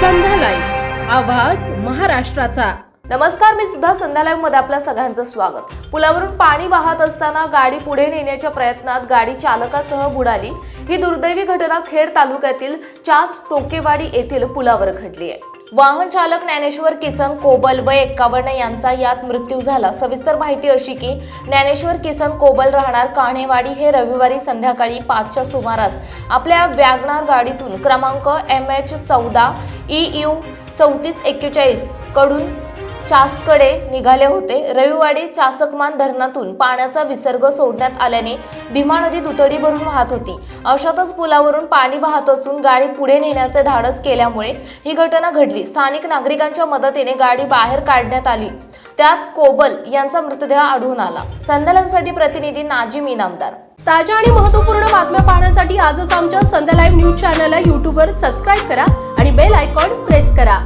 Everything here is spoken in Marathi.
संध्या लाईव्ह आवाज महाराष्ट्राचा. नमस्कार मी सुद्धा संध्या मध्ये आपल्या सगळ्यांचं स्वागत. पुलावरून पाणी वाहत असताना गाडी पुढे नेण्याच्या प्रयत्नात गाडी चालकासह बुडाली. ही दुर्दैवी घटना खेड तालुक्यातील चास टोकेवाडी येथील पुलावर घडली आहे. वाहन चालक ज्ञानेश्वर किसन कोबल व एक्कावन्न यांचा यात मृत्यू झाला. सविस्तर माहिती अशी की ज्ञानेश्वर किसन कोबल राहणार कान्हेवाडी हे रविवारी संध्याकाळी पाचच्या सुमारास आपल्या वॅगनार गाडीतून क्रमांक एम एच चौदा ई यू चौतीस एक्केचाळीसकडून चासकडे निघाले होते. रविवारी चासकमान धरणातून पाण्याचा विसर्ग सोडण्यात आल्याने भीमा नदी दुतडी भरून वाहत होती. अशातच पुलावरून पाणी वाहत असून गाडी पुढे नेण्याचे धाडस केल्यामुळे ही घटना घडली. स्थानिक नागरिकांच्या मदतीने गाडी बाहेर काढण्यात आली. त्यात कोबल यांचा मृतदेह आढळून आला. संदलमसाठी प्रतिनिधी नाजिम इनामदार. ताज्या आणि महत्त्वपूर्ण बातम्या पाहण्यासाठी आजच आमच्या संध्या लाईव्ह न्यूज चॅनलला यूट्यूबवर सबस्क्राईब करा आणि बेल आयकॉन प्रेस करा.